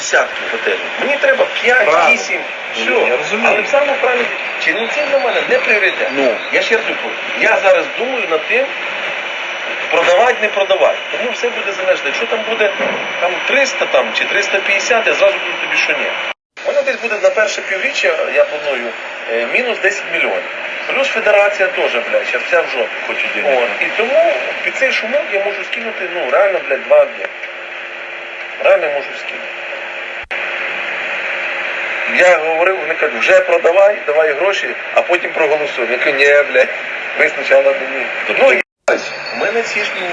десятків готелів. Мені треба 5, Правильно. 8, Ну, все. я розумію. Але в самому правильно, Чернівці для мене не пріоритет. Ну. Я ще раз кажу, я зараз думаю над тим, продавати, не продавати. Тому все буде залежно. Якщо там буде там 300 там, чи 350, я зразу кажу тобі, що ні. Мене десь буде на перше півріччя, я планую, е, мінус 10 мільйонів. Плюс федерація теж, блядь, зараз вся в жопу хоче денег. От. І тому під цей шумок я можу скинути, ну, реально, блядь, два дні. Реально можу скинути. Я говорив, вони кажуть, вже продавай, давай гроші, а потім проголосуй. Я кажу, ні, блядь, ви спочатку мені. Ну, і у мене ці ж ну,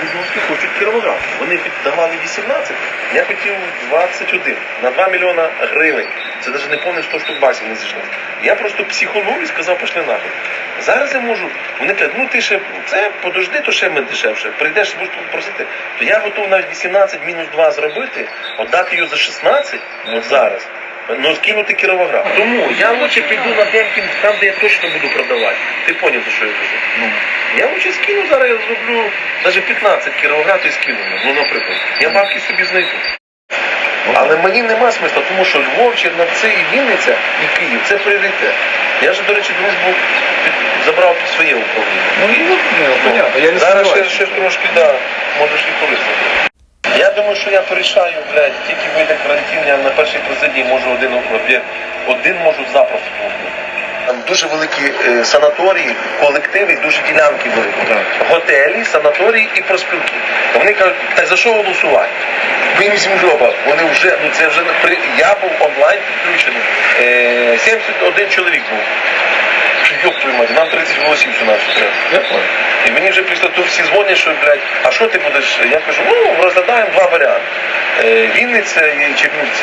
Грузовські хочуть Кіровоград. Вони давали 18, я хотів 21 на 2 мільйона гривень. Це навіть не повний 100 штук баксів не зійшло. Я просто психонув і сказав, пішли нахуй. Зараз я можу. Вони кажуть, ну ти ще це подожди, то ще ми дешевше. Прийдеш, будеш просити, то я готов навіть 18 мінус 2 зробити, отдати її за 16, от зараз. Ну, скинути Кіровоград. Тому я лучше піду на Демкін, там, де я точно буду продавати. Ти поняв, за що я кажу? Ну, Я лучше скину зараз, я зроблю навіть 15 Кіровоград і скину. Ну, наприклад. Я бабки собі знайду. Але мені нема смисла, тому що Львов, Чернівці і Вінниця і Київ це пріоритет. Я ж, до речі, дружбу під- забрав під своє управління. ну і ну, ну, понятно, я не Зараз ще, ще трошки, да, можеш і корисно. Я думаю, що я порішаю, блядь, тільки вийде карантин, я на першій президії можу один об'єкт, один можу запросто. Там дуже великі е, санаторії, колективи, дуже ділянки великі. Готелі, санаторії і проспілки. Вони кажуть, так за що голосувати? Ми візьмемо жопа. Вони вже, ну це вже не при. Я був онлайн підключений. Е, 71 чоловік був. Йоп твою мать, нам 30 голосів у нас треба. Я понял. Вже після того всі дзвонять, що, блядь, а що ти будеш? Я кажу, ну, розглядаємо два варіанти. Е, Вінниця і Чернівці.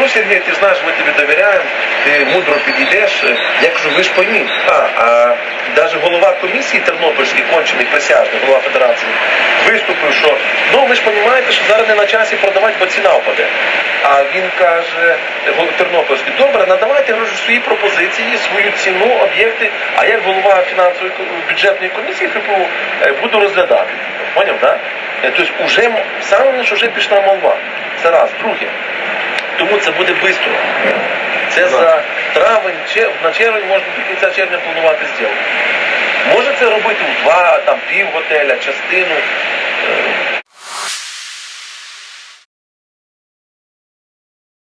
Ну, Сергій, ти знаєш, ми тобі довіряємо, ти мудро підійдеш. Я кажу, ви ж пойміть. А, а навіть голова комісії Тернопільський, кончений присяжний, голова федерації, виступив, що ну ви ж розумієте, що зараз не на часі продавати, бо ціна впаде. А він каже, Тернопільський, добре, надавайте гроші свої пропозиції, свою ціну, об'єкти, а як голова фінансової бюджетної комісії ХПУ е, буду розглядати. Поняв, так? Да? Тобто вже саме що вже пішла молва. Це раз. Друге. Тому це буде швидко. Це за травень, чер- на червень можна до кінця червня планувати зділку. Може це робити в два, там пів готеля, частину.